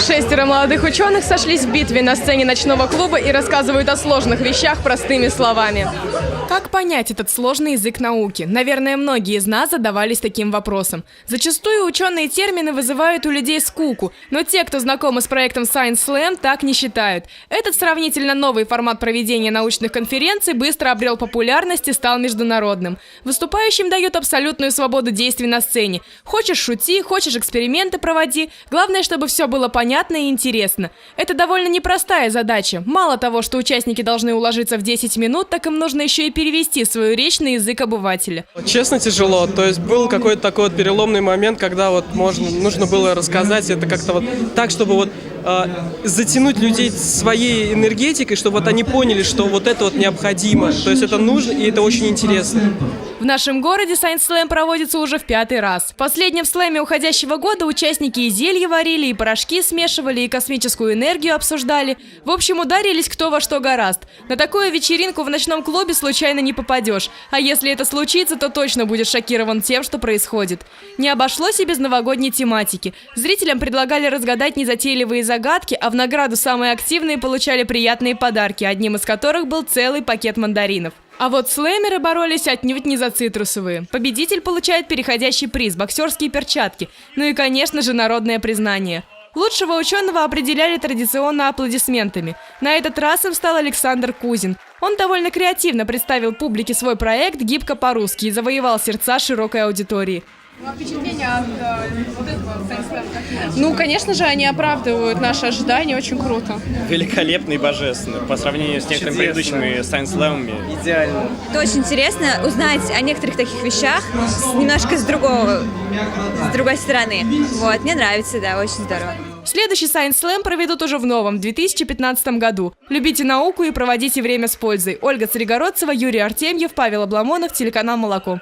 Шестеро молодых ученых сошлись в битве на сцене ночного клуба и рассказывают о сложных вещах простыми словами. Как понять этот сложный язык науки? Наверное, многие из нас задавались таким вопросом. Зачастую ученые термины вызывают у людей скуку, но те, кто знакомы с проектом Science Slam, так не считают. Этот сравнительно новый формат проведения научных конференций быстро обрел популярность и стал международным. Выступающим дают абсолютную свободу действий на сцене. Хочешь шути, хочешь эксперименты проводи. Главное, чтобы все было понятно и интересно. Это довольно непростая задача. Мало того, что участники должны уложиться в 10 минут, так им нужно еще и перевести свою речь на язык обывателя. Честно, тяжело. То есть был какой-то такой вот переломный момент, когда вот можно, нужно было рассказать это как-то вот так, чтобы вот э, затянуть людей своей энергетикой, чтобы вот они поняли, что вот это вот необходимо. То есть это нужно и это очень интересно. В нашем городе Science Slam проводится уже в пятый раз. В последнем слэме уходящего года участники и зелья варили, и порошки смешивали, и космическую энергию обсуждали. В общем, ударились кто во что гораст. На такую вечеринку в ночном клубе случайно не попадешь. А если это случится, то точно будешь шокирован тем, что происходит. Не обошлось и без новогодней тематики. Зрителям предлагали разгадать незатейливые загадки, а в награду самые активные получали приятные подарки, одним из которых был целый пакет мандаринов. А вот слэмеры боролись отнюдь не за цитрусовые. Победитель получает переходящий приз – боксерские перчатки. Ну и, конечно же, народное признание. Лучшего ученого определяли традиционно аплодисментами. На этот раз им стал Александр Кузин. Он довольно креативно представил публике свой проект «Гибко по-русски» и завоевал сердца широкой аудитории. Ну, конечно же, они оправдывают наши ожидания, очень круто. великолепно и божественно по сравнению с некоторыми предыдущими Science Slam'ами. Идеально. Это очень интересно узнать о некоторых таких вещах с- немножко с другого, с другой стороны. Вот, мне нравится, да, очень здорово. Следующий Science Slam проведут уже в новом, 2015 году. Любите науку и проводите время с пользой. Ольга Царегородцева, Юрий Артемьев, Павел Обламонов, телеканал «Молоко».